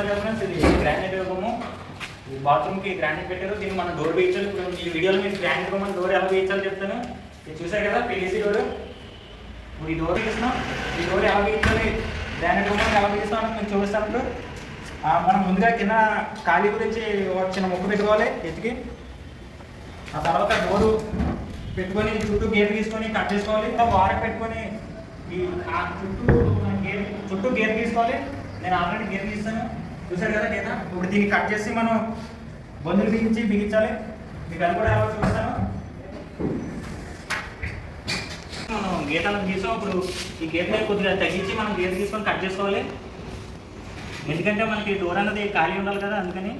చూస్తున్నారు కదా ఫ్రెండ్స్ ఇది గ్రానైట్ రూము ఈ బాత్రూమ్కి గ్రానైట్ పెట్టారు. దీన్ని మనం డోర్ వేయించాలి. ఇప్పుడు ఈ వీడియోలో మీరు గ్రానైట్ రూమ్ డోర్ ఎలా వేయించాలో చెప్తాను. ఇది చూసారు కదా పిలిసి డోర్ ఇప్పుడు ఈ డోర్ వేస్తున్నాం ఈ డోర్ ఎలా వేయించాలి? గ్రానైట్ రూమ్ ఎలా వేయిస్తాం అని నేను చూపిస్తాను ఇప్పుడు మనం ముందుగా కింద ఖాళీ గురించి ఒక చిన్న ముక్క పెట్టుకోవాలి ఎత్తికి ఆ తర్వాత డోరు పెట్టుకొని చుట్టూ గేర్ తీసుకొని కట్ చేసుకోవాలి. వారం పెట్టుకొని ఈ చుట్టూ మన గేర్ చుట్టూ గేర్ తీసుకోవాలి. నేను ఆల్రెడీ గేర్ తీస్తాను. చూసారు కదా గీత? ఇప్పుడు దీన్ని కట్ చేసి మనం బందులు బిగించి బిగించాలి. మీకు అది కూడా ఎలా చూపిస్తాను. మనం గీతలను గీసాం ఇప్పుడు ఈ గీతని కొద్దిగా తగ్గించి మనం గీత తీసుకొని కట్ చేసుకోవాలి. ఎందుకంటే మనకి డోర్ అన్నది ఖాళీ ఉండాలి కదా అందుకని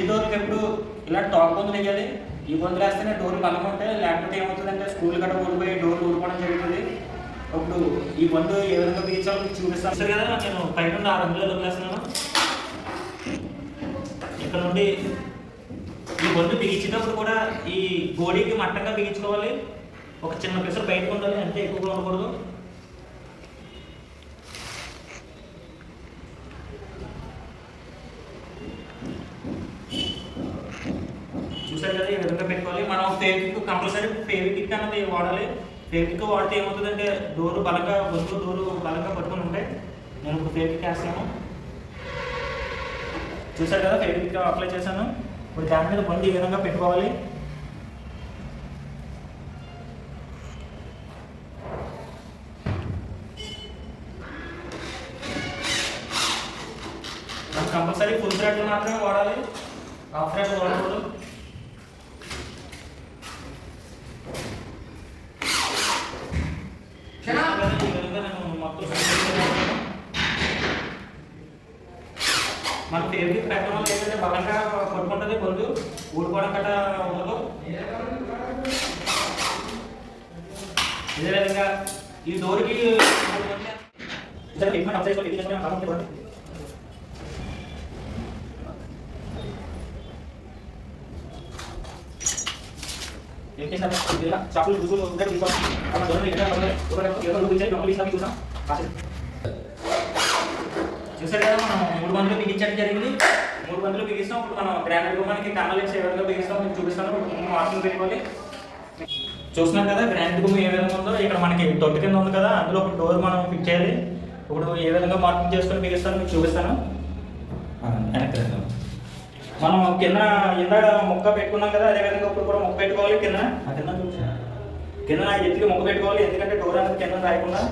ఈ డోర్కి ఎప్పుడు ఇలా టాప్ బొందులు వేయాలి ఈ బొందులు వేస్తేనే డోర్ బలం ఉంటాయి లేకపోతే ఏమవుతుందంటే స్కూల్ గట్ట ఊడిపోయి డోర్ ఊడిపోవడం జరుగుతుంది అప్పుడు ఈ మందు ఏ విధంగా బిగించాలో మీకు చూపిస్తాను. సరే కదా నేను పైన నుండి ఆరు అంగుళాలు వదిలేస్తున్నాను ఇక్కడ నుండి ఈ మందు బిగించేటప్పుడు కూడా ఈ గోడీకి మట్టంగా బిగించుకోవాలి ఒక చిన్న పిసరు బయటకు ఉండాలి అంతే ఎక్కువగా ఉండకూడదు. చూసారు కదా ఈ విధంగా పెట్టుకోవాలి. మనం ఫేవిక్ కంపల్సరీ ఫేవిక్ అన్నది వాడాలి. ఫేవిక్ వాడితే ఏమవుతుందంటే డోరు బలంగా వస్తువు డోరు బలంగా పట్టుకుని ఉంటాయి నేను ఇప్పుడు ఫేవిక్ వేస్తాను చూసారు కదా ఫేవిక్ అప్లై చేశాను. ఇప్పుడు దాని మీద బండి ఈ విధంగా పెట్టుకోవాలి? కంపల్సరీ ఫుల్ థ్రెడ్ మాత్రమే వాడాలి. హాఫ్ థ్రెడ్ వాడకూడదు ఈ విధంగా నేను మొత్తం సెట్ చేసేసాను. మన ఫేవరెట్ పెట్టడం వల్ల ఏంటంటే బలంగా కొట్టుకుంటుంది బొందు ఊడిపోవడం కట్ట ఉండదు ఇదే విధంగా ఈ డోర్కి ట్రీట్మెంట్ అప్లై చేసుకోవాలి ఇది చేసుకుని కాకుండా చూడండి. ఏం చూసారు కదా మనం మూడు మందులు బిగించడం జరిగింది. మూడు మందులు బిగిస్తాం. ఇప్పుడు మనం గ్రానైట్ గుమ్మానికి కన్నాలు వేసి ఏ విధంగా బిగిస్తాం. మీకు చూపిస్తాను. ఇప్పుడు ముందు మార్కింగ్ పెట్టుకోవాలి. చూస్తున్నాం కదా గ్రానైట్ గుమ్మ ఏ విధంగా ఉందో. ఇక్కడ మనకి తొట్టు కింద ఉంది కదా అందులో ఒక డోర్ మనం ఫిట్ చేయాలి. ఇప్పుడు ఏ విధంగా మార్కింగ్ చేసుకొని బిగిస్తాను మీకు చూపిస్తాను. వెనక్కి మనం కింద ఇందాక ముక్క పెట్టుకున్నాం కదా అదే విధంగా ఇప్పుడు కూడా ముక్క పెట్టుకోవాలి కింద. కింద కింద ఎత్తికి ముక్క పెట్టుకోవాలి ఎందుకంటే డోర్ అనేది కింద రాయకుండా.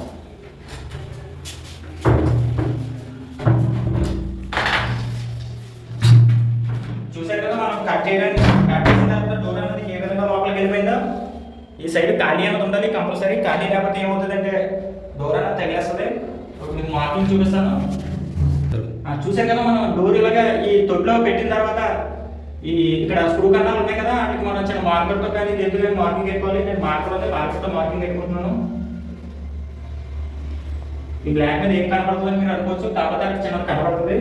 కట్ చేయడానికి కట్ చేసిన తర్వాత డోర్ అనేది ఏ విధంగా లోపలికి వెళ్ళిపోయిందో? ఈ సైడ్ ఖాళీ అనేది ఉండాలి? కంపల్సరీ ఖాళీ లేకపోతే ఏమవుతుందంటే డోర్ అనేది తగిలేస్తుంది. ఇప్పుడు మీకు మార్కింగ్ చూపిస్తాను. చూసాం కదా మనం డోర్ ఇలాగా ఈ తొట్టులో పెట్టిన తర్వాత ఈ ఇక్కడ స్క్రూ కన్నాలు ఉన్నాయి కదా వాటికి మనం చిన్న మార్కర్తో కానీ దేంతో కానీ మార్కింగ్ పెట్టుకోవాలి. నేను మార్కర్ అయితే మార్కర్తో మార్కింగ్ పెట్టుకుంటున్నాను. ఈ బ్లాక్ మీద ఏం కనపడుతుందని మీరు అనుకోవచ్చు. కాకపోతే అక్కడ చిన్న కనపడుతుంది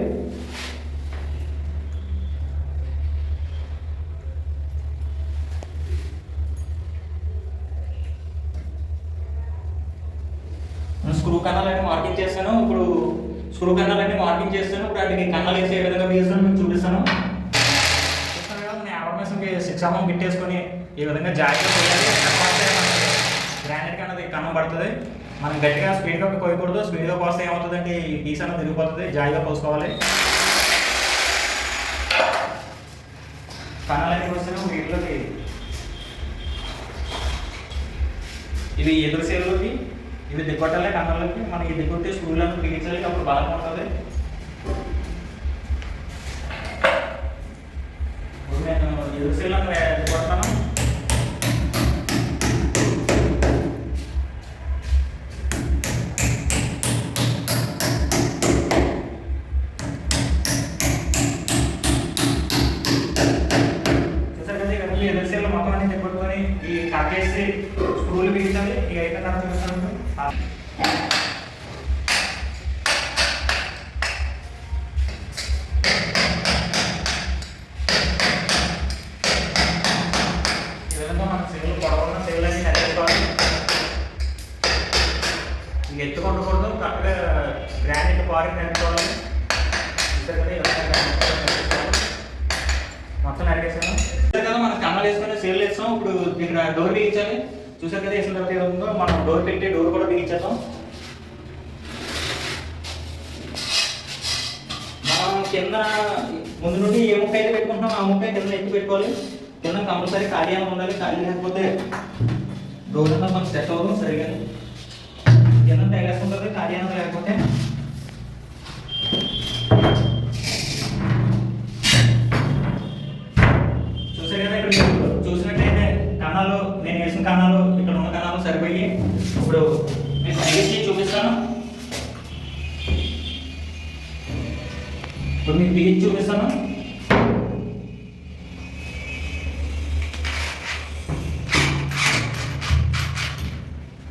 స్క్రూ కన్నాలన్నీ మార్కింగ్ చేస్తాను ఇప్పుడు స్క్రూ కన్నాలన్నీ మార్కింగ్ చేస్తాను. ఇప్పుడు వాటికి కన్నాలు వేసి ఏ విధంగా వేస్తాను మీకు చూపిస్తాను. చూస్తాను కదా మన సిక్స్ అమౌంట్ పెట్టేసుకొని ఈ విధంగా జాగ్రత్త చేయాలి. గ్రానైట్ అన్నది కన్నం పడుతుంది. మనం గట్టిగా స్పీడ్గా కోయకూడదు స్పీడ్గా పోస్తే ఏమవుతుందంటే ఈ పీస్ అన్నది తిరిగిపోతుంది జాయిగా పోసుకోవాలి కన్నాలన్నీ వస్తాను వీటిలోకి ఇవి ఎదురు సేలులోకి ఇవి దిగ్గొట్టాలి కన్నాలకి మనం ఈ దిగ్గొట్టి స్క్రూలను బిగించాలి అప్పుడు బలంగా ఉంటుంది. ఇప్పుడు నేను ఎదురు అని స్క్రూలు ఇక తర్వాత ఈ కట్ చేసి స్క్రూలు పొడవున్న సెల్లు అన్ని నడిపించుకోవాలి ఇక ఎత్తుకుంటకూడదు కరెక్ట్గా గ్రానైట్ పారి నడుపుకోవాలి. మొత్తం నరికేసాను. చూసారు వేసుకొని సేల్ వేస్తాం ఇప్పుడు ఇక్కడ డోర్ బిగించాలి. చూసారు కదా వేసిన తర్వాత ఏదో మనం డోర్ పెట్టి డోర్ కూడా బిగించేద్దాం. మనం కింద ముందు నుండి ఏ ముక్క అయితే పెట్టుకుంటున్నాం ఆ ముక్క కింద ఎత్తి పెట్టుకోవాలి. కింద కంపల్సరీ ఖాళీ అని ఉండాలి ఖాళీ లేకపోతే డోర్ అంతా మనం సెట్ అవ్వదు సరిగా కింద తగిలేస్తుంటుంది ఖాళీ అనేది లేకపోతే ఇప్పుడు నేను తగ్గించి చూపిస్తాను. ఇప్పుడు మీకు బిగించి చూపిస్తాను.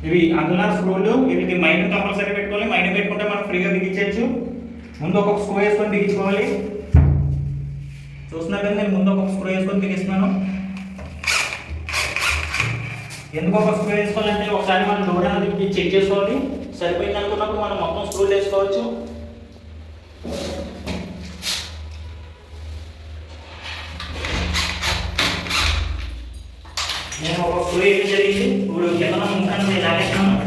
ఇవి అందులో స్క్రూలు వీటికి మైండ్ కంపల్సరీ పెట్టుకోవాలి. మైండ్ పెట్టుకుంటే మనం ఫ్రీగా బిగించవచ్చు ముందు ఒక స్క్రూ వేసుకొని బిగించుకోవాలి చూస్తున్నారు కదా నేను ముందు ఒక స్క్రూ వేసుకొని బిగిస్తున్నాను ఎందుకు ఒక స్క్రూ వేసుకోవాలంటే ఒకసారి మనం డోర్ అనేది చెక్ చేసుకోవాలి. సరిపోయింది అనుకున్నప్పుడు మనం మొత్తం స్క్రూలు వేసుకోవచ్చు. నేను ఒక స్క్రూ వేయడం జరిగింది. ఇప్పుడు కింద ముఖాన్ని నేను లాగేస్తున్నాను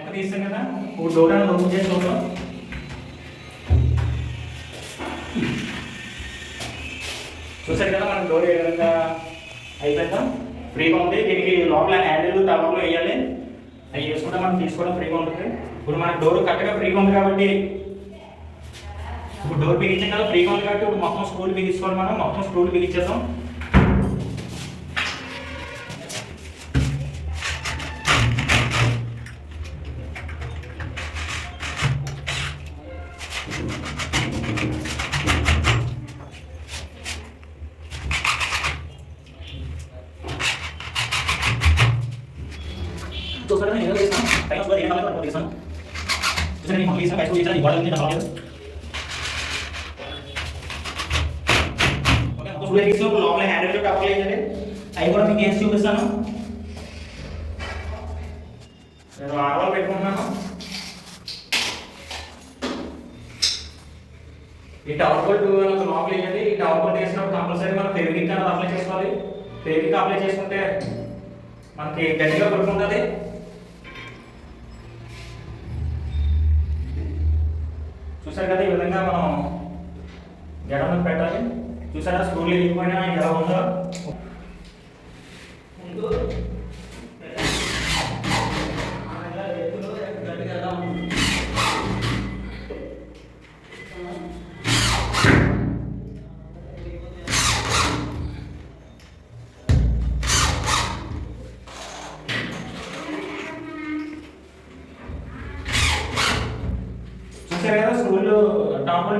ఒక తీస్తాం కదా. ఇప్పుడు డోర్ అనేది ఓపెన్ చేసుకోవడం చూసారు కదా మనం డోర్ ఏ విధంగా అయిపోతాం ఫ్రీగా ఉంది. దీనికి లోపల హ్యాండిల్ టవర్లో వేయాలి. అవి వేసుకుంటే మనం తీసుకోవడం ఫ్రీగా ఉంటుంది. ఇప్పుడు మన డోర్ కరెక్ట్గా ఫ్రీగా ఉంది కాబట్టి ఇప్పుడు డోర్ బిగించాం కదా ఫ్రీగా ఉంది కాబట్టి ఇప్పుడు మొత్తం స్క్రూలు బిగించుకోవాలి మనం. మొత్తం స్క్రూలు బిగించేద్దాం. కూడా ఏం చూసారా నేను పైసలు ఈ లోపల అవి కూడా మీకు వేసి చూపిస్తాను నేను ఆడవాళ్ళు పెట్టుకుంటున్నాను ఈ టవర్ బోల్ట్ లోపల వేయాలి ఈ టవర్ బోల్ట్ వేసినప్పుడు కంపల్సరీ మనం ఫెవికిక్ అనేది అప్లై చేసుకోవాలి ఫెవికిక్ అప్లై చేసుకుంటే మనకి గట్టిగా పడుకుంటుంది చూసారు కదా ఈ విధంగా మనం గడప పెట్టాలి. చూసారా స్కూల్ వెళ్ళిపోయినా ఎలా ఉందో?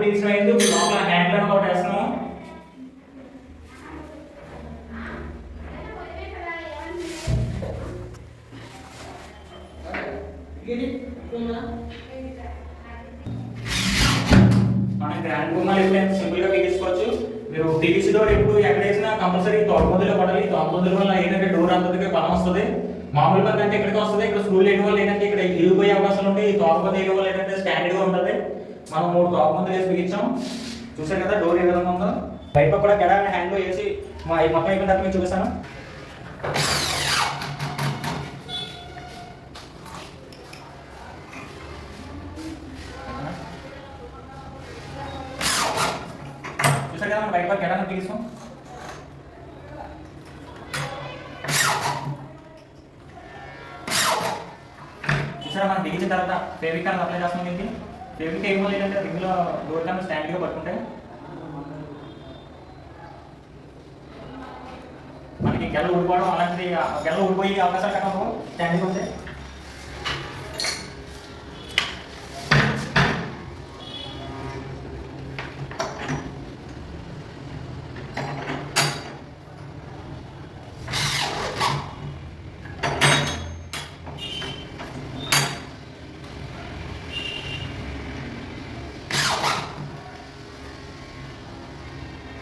అయింది ఇప్పుడు లోపల హ్యాండ్ అని ఒకటి వేస్తున్నాము మనం గ్రాండ్ బొమ్మలు ఎప్పుడైనా సింపుల్గా బిగించుకోవచ్చు మీరు టీవీసీ డోర్ ఎప్పుడు ఎక్కడ వేసినా కంపల్సరీ తోటమొదలు పడాలి తోటమొదల వల్ల ఏంటంటే డోర్ అంతటికి బలం వస్తుంది. మామూలుగా అంటే ఇక్కడికి వస్తుంది. ఇక్కడ స్క్రూలు వేయడం వల్ల ఏంటంటే ఇక్కడ ఇరిగిపోయే అవకాశాలు ఉంటాయి. తోటమొదలు వేయడం వల్ల ఏంటంటే స్టాండర్డ్గా ఉంటుంది. మనం మూడు తోటమొదలు వేసి బిగించాం. చూసారు కదా డోర్ ఏ విధంగా ఉందో? బయట కూడా గడ హ్యాండ్లో వేసి మా ఈ మొత్తం అయిపోయిన తర్వాత మీకు చూపిస్తాను. చూసారు కదా మనం బయట గడ బిగిస్తాం. చూసారా మనం బిగించిన తర్వాత ఫేవికాల్ అప్లై చేస్తున్నాం దీనికి. ఫేవిక్ ఏమో లేదంటే రింగ్లో డోర్ కన్నా స్టాండ్గా పట్టుకుంటే మనకి గెల్ల ఊడిపోవడం అలాంటిది గెల గెల్ల ఊడిపోయే అవకాశాలు కట్టడం స్టాండ్గా ఉంటాయి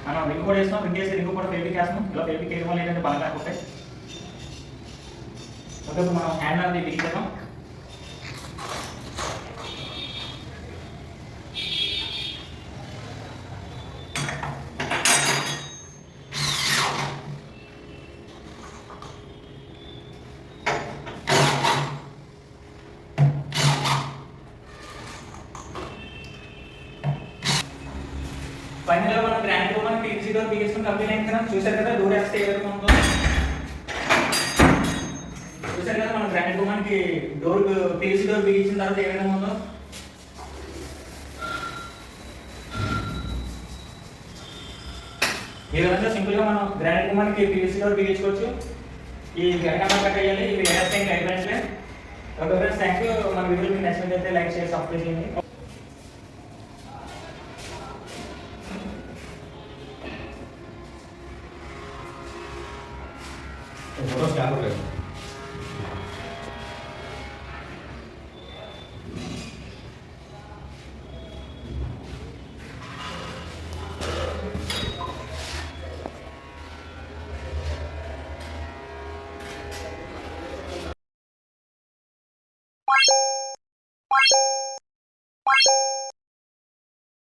మనం రింగ్ కూడా వేస్తాం రింగ్ వేసి రింగ్ కూడా ఫేబ్రిక్ వేస్తాం ఇలా ఫేబ్రిక్ వేయడం వల్ల ఏంటంటే బాగా ఉంటాయి ఓకే మనం హ్యాండ్ అనేది బిగించేద్దాం ఫైనల్గా మనం గ్రాండ్ రూమ్ అని పీవీసీ డోర్ బిగించుకుని కంప్లీట్ అయింది కదా చూసారు కదా డోర్ వేస్తే ఏ విధంగా ఉందో. చూసారు కదా మనం గ్రాండ్ రూమ్ మనకి డోర్ పీవీసీ డోర్ బిగించిన తర్వాత ఏ విధంగా ఉందో? ఈ విధంగా సింపుల్గా మనం గ్రానైట్ మనకి పీవీసీ డోర్ బిగించుకోవచ్చు. ఈ గరికమ్మ కట్ అయ్యాలి ఇవి వేస్తే ఇంకా అయిపోయినట్లే ఓకే ఫ్రెండ్స్ థ్యాంక్ యూ మన వీడియో మీకు నచ్చినట్లయితే లైక్ చేసి సబ్స్క్రైబ్ చేయండి. porque